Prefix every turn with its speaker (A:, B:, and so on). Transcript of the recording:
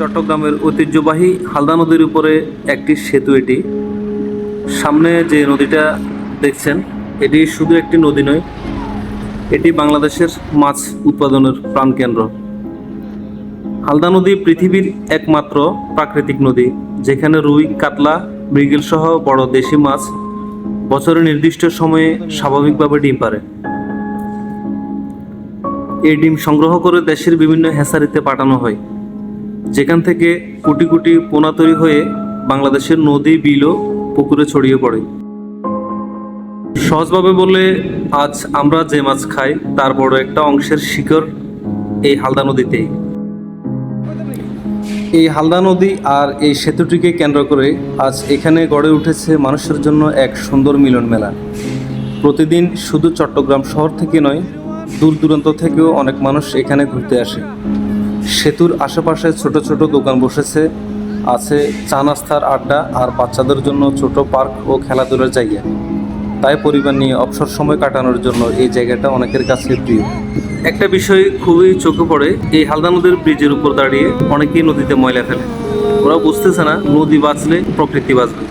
A: চট্টগ্রামের ঐতিহ্যবাহী হালদা নদীর উপরে একটি সেতু এটি। সামনে যে নদীটা দেখছেন, এটি শুধু একটি নদী নয়, এটি বাংলাদেশের মাছ উৎপাদনের প্রাণকেন্দ্র। হালদা নদী পৃথিবীর একমাত্র প্রাকৃতিক নদী, যেখানে রুই, কাতলা, মৃগেল সহ বড় দেশি মাছ বছরের নির্দিষ্ট সময়ে স্বাভাবিকভাবে ডিম পারে এই ডিম সংগ্রহ করে দেশের বিভিন্ন হ্যাসারিতে পাঠানো হয়। যেখান থেকে কোটি কোটি পোনা তৈরি হয়ে বাংলাদেশের নদী, বিল পুকুরে ছড়িয়ে পড়ে। সহজভাবে বললে আজ আমরা যে মাছ খাই, তার বড় একটা অংশের শিকড় এই হালদা নদীতেই এই হালদা নদী আর এই সেতুটিকে কেন্দ্র করে আজ এখানে গড়ে উঠেছে মানুষের জন্য এক সুন্দর মিলন মেলা। প্রতিদিন শুধু চট্টগ্রাম শহর থেকে নয়, দূর দূরান্ত থেকেও অনেক মানুষ এখানে ঘুরতে আসে। সেতুর আশেপাশে ছোট ছোট দোকান বসেছে, আছে চা নাস্তার আড্ডা আর বাচ্চাদের জন্য ছোট পার্ক ও খেলাধুলার জায়গা। তাই পরিবার নিয়ে অবসর সময় কাটানোর জন্য এই জায়গাটা অনেকের কাছে প্রিয়। একটা বিষয় খুবই চোখে পড়ে, এই হালদা নদীর ব্রিজের উপর দাঁড়িয়ে অনেকেই নদীতে ময়লা ফেলে। ওরা বুঝতেছে না, নদী বাঁচলে প্রকৃতি বাঁচবে।